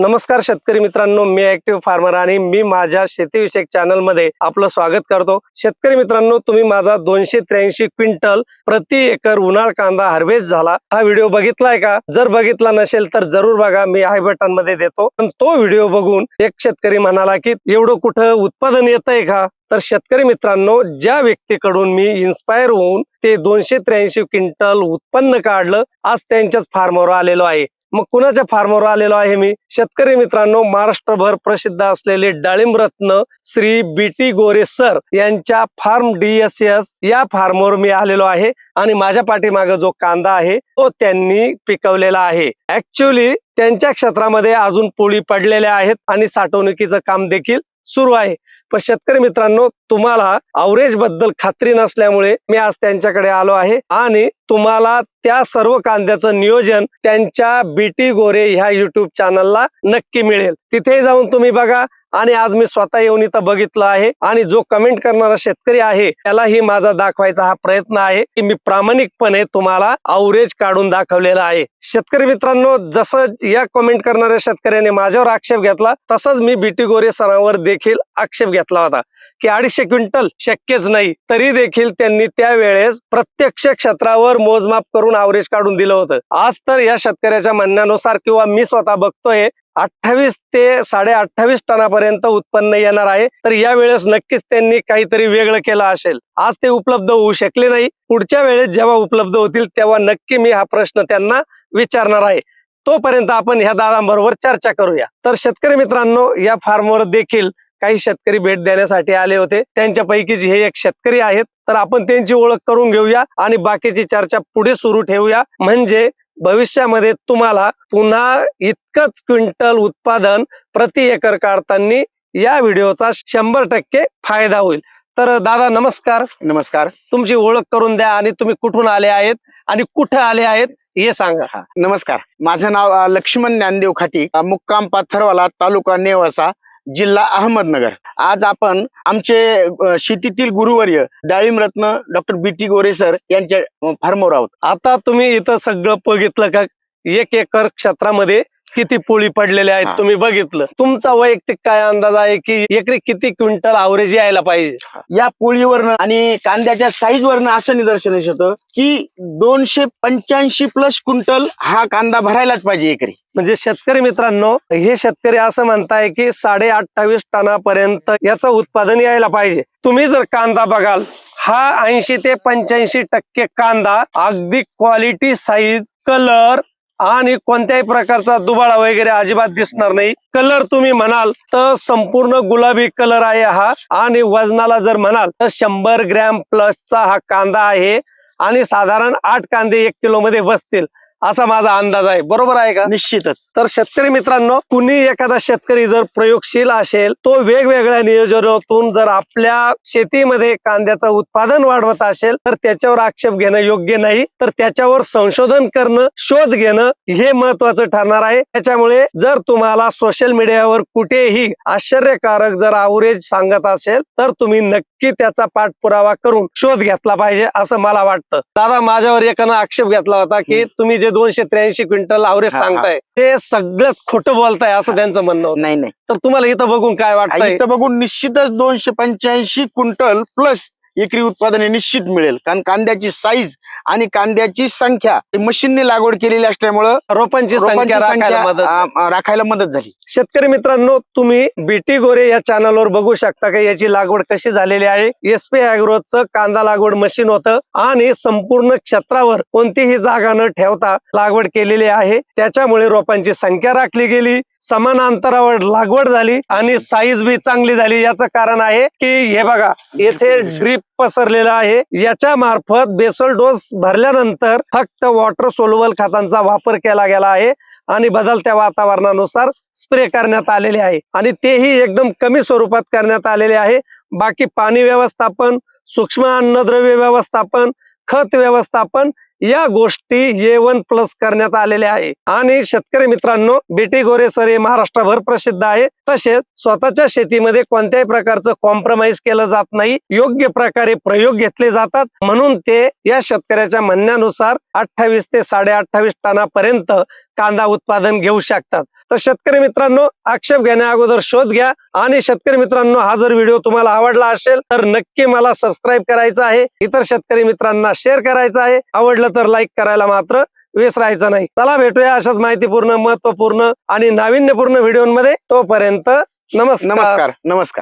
नमस्कार शेतकरी मित्रांनो मी ऍक्टिव्ह फार्मर आणि मी माझ्या शेतीविषयक चॅनलमध्ये आपलं स्वागत करतो. शेतकरी मित्रांनो तुम्ही माझा दोनशे त्र्याऐंशी क्विंटल प्रति एकर उन्हाळ कांदा हार्वेस्ट झाला. हा व्हिडिओ बघितलाय का? जर बघितला नसेल तर जरूर बघा मी आय बटनमध्ये देतो. पण तो व्हिडिओ बघून एक शेतकरी म्हणाला की एवढं कुठं उत्पादन येतंय का? तर शेतकरी मित्रांनो ज्या व्यक्तीकडून मी इन्स्पायर होऊन ते दोनशे त्र्याऐंशी क्विंटल उत्पन्न काढलं आज त्यांच्याच फार्मवर आलेलो आहे. मग कुणाच्या फार्मवर आलेलो आहे मी? शेतकरी मित्रांनो महाराष्ट्रभर प्रसिद्ध असलेले डाळिंब रत्न Shri B T Gore sir यांच्या फार्म डीएसएस या फार्मवर मी आलेलो आहे आणि माझ्या पाठीमागे जो कांदा आहे तो त्यांनी पिकवलेला आहे. ऍक्च्युली त्यांच्या क्षेत्रामध्ये अजून पोळी पडलेल्या आहेत आणि साठवणुकीचं काम देखील सुरू आहे. पण शेतकरी मित्रांनो तुम्हाला अवरेजबद्दल खात्री नसल्यामुळे मी आज त्यांच्याकडे आलो आहे आणि तुम्हाला त्या सर्व कांद्याचं नियोजन त्यांच्या बीटी गोरे ह्या युट्यूब चॅनलला नक्की मिळेल. तिथे जाऊन तुम्ही बघा आणि आज मी स्वतः येऊन इथं बघितलं आहे. आणि जो कमेंट करणारा शेतकरी आहे त्यालाही माझा दाखवायचा हा प्रयत्न आहे की मी प्रामाणिकपणे तुम्हाला अवरेज काढून दाखवलेला आहे. शेतकरी मित्रांनो जसं या कमेंट करणाऱ्या शेतकऱ्याने माझ्यावर आक्षेप घेतला तसंच मी बीटी गोरे सरांवर देखील आक्षेप घेतला होता की अडीचशे क्विंटल शक्यच नाही तरी देखील त्यांनी त्यावेळेस प्रत्यक्ष क्षेत्रावर मोजमाप करून अवरेज काढून दिलं होतं. आज तर या शेतकऱ्याच्या म्हणण्यानुसार किंवा मी स्वतः बघतोय अठ्ठावीस ते साडे अठ्ठावीस टनापर्यंत उत्पन्न येणार आहे. तर या वेळेस नक्कीच त्यांनी काहीतरी वेगळं केलं असेल. आज ते उपलब्ध होऊ शकले नाही. पुढच्या वेळेस जेव्हा उपलब्ध होतील तेव्हा नक्की मी हा प्रश्न त्यांना विचारणार आहे. तोपर्यंत आपण ह्या दादांबरोबर चर्चा करूया. तर शेतकरी मित्रांनो या फार्मवर देखील काही शेतकरी भेट देण्यासाठी आले होते. त्यांच्यापैकीच हे एक शेतकरी आहेत. तर आपण त्यांची ओळख करून घेऊया आणि बाकीची चर्चा पुढे सुरू ठेवूया. म्हणजे भविष्यामध्ये तुम्हाला पुन्हा इतकंच क्विंटल उत्पादन प्रति एकर काढताना या व्हिडिओचा शंभर टक्के फायदा होईल. तर दादा नमस्कार. नमस्कार. तुमची ओळख करून द्या आणि तुम्ही कुठून आले आहेत आणि कुठे आले आहेत हे सांगा. हा नमस्कार. माझं नाव लक्ष्मण ज्ञानदेव खाटी मुक्काम पाथरवाला तालुका नेवासा. जिल्हा अहमदनगर. आज आपण आमचे शेतीतील गुरुवर्य डाळिंब रत्न doctor B T Gore sir यांच्या अ, फार्मवर आहोत. आता तुम्ही इथं सगळं बघितलं का? एक एकर क्षेत्रामध्ये किती पोळी पडलेल्या आहेत हा. तुम्ही बघितलं. तुमचा वैयक्तिक काय अंदाज आहे की एकरी किती क्विंटल अवरेज यायला पाहिजे? या पोळीवरनं आणि कांद्याच्या साईज वरनं असं निदर्शनास येतं की दोनशे पंच्याऐंशी प्लस क्विंटल हा कांदा भरायलाच पाहिजे एकरी. म्हणजे शेतकरी मित्रांनो हे शेतकरी असं म्हणताय की साडे अठ्ठावीस टनापर्यंत याचं उत्पादन यायला पाहिजे. तुम्ही जर कांदा बघाल हा ऐंशी ते पंच्याऐंशी टक्के कांदा अगदी क्वालिटी साईज कलर आणि कोणत्याही प्रकारचा दुबाळा वगैरे अजिबात दिसणार नाही. कलर तुम्ही म्हणाल तर संपूर्ण गुलाबी कलर आहे हा. आणि वजनाला जर म्हणाल तर शंभर ग्रॅम प्लसचा हा कांदा आहे. आणि साधारण आठ कांदे एक किलो मध्ये बसतील. असा माझा अंदाज आहे. बरोबर आहे का? निश्चितच. तर शेतकरी मित्रांनो कुणी एखादा शेतकरी जर प्रयोगशील असेल तो वेगवेगळ्या नियोजनातून जर आपल्या शेतीमध्ये कांद्याचं उत्पादन वाढवत असेल तर त्याच्यावर आक्षेप घेणं योग्य नाही. तर त्याच्यावर संशोधन करणं शोध घेणं हे महत्वाचं ठरणार आहे. त्याच्यामुळे जर तुम्हाला सोशल मीडियावर कुठेही आश्चर्यकारक जर अवरेज सांगत असेल तर तुम्ही नक्की त्याचा पाठपुरावा करून शोध घेतला पाहिजे असं मला वाटतं. दादा माझ्यावर एकानं आक्षेप घेतला होता की तुम्ही जे दोनशे त्र्याऐंशी क्विंटल अवरेज हा, हा. सांगताय. ते सगळ्यात खोटं बोलताय असं त्यांचं म्हणणं होतं. नाही नाही. तर तुम्हाला इथं बघून काय वाटतंय? इथं बघून निश्चितच दोनशे पंच्याऐंशी क्विंटल प्लस एकरी उत्पादन हे निश्चित मिळेल. कारण कांद्याची साईज आणि कांद्याची संख्या मशीनने लागवड केलेली असल्यामुळं रोपांची संख्या राखायला मदत झाली. शेतकरी मित्रांनो तुम्ही बीटी गोरे या चॅनलवर बघू शकता का? याची लागवड कशी झालेली आहे? एस पी चं कांदा लागवड मशीन होतं आणि संपूर्ण क्षेत्रावर कोणतीही जागा न ठेवता लागवड केलेली आहे. त्याच्यामुळे रोपांची संख्या राखली गेली. समान अंतरावर लागवड झाली आणि साईज बी चांगली झाली. याचं कारण आहे की हे बघा येथे ड्रीप पसरलेला आहे. याच्या मार्फत बेसल डोस भरल्यानंतर फक्त वॉटर सोलवल खतांचा वापर केला गेला आहे आणि बदलत्या वातावरणानुसार स्प्रे करण्यात आलेले आहे. आणि तेही एकदम कमी स्वरूपात करण्यात आलेले आहे. बाकी पाणी व्यवस्थापन सूक्ष्म अन्नद्रव्य व्यवस्थापन खत व्यवस्थापन या गोष्टी ए वन प्लस करण्यात आलेल्या आहे. आणि शेतकरी मित्रांनो बेटी गोरे सर हे महाराष्ट्रभर प्रसिद्ध आहे. तसेच स्वतःच्या शेतीमध्ये कोणत्याही प्रकारचं कॉम्प्रोमाइज केलं जात नाही. योग्य प्रकारे प्रयोग घेतले जातात. म्हणून ते या शेतकऱ्याच्या म्हणण्यानुसार अठ्ठावीस ते साडे अठ्ठावीस टनापर्यंत कांदा उत्पादन घेऊ शकतात. तर शेतकरी मित्रांनो आक्षेप घेण्या अगोदर शोध घ्या आणि शेतकरी मित्रांनो हा जर व्हिडिओ तुम्हाला आवडला असेल तर नक्की मला सबस्क्राईब करायचं आहे. इतर शेतकरी मित्रांना शेअर करायचं आहे. आवडलं तर लाईक करायला मात्र विसरायचं नाही. चला भेटूया अशाच माहितीपूर्ण महत्त्वपूर्ण आणि नाविन्यपूर्ण व्हिडिओमध्ये. तोपर्यंत नमस्कार. नमस्कार नमस्कार.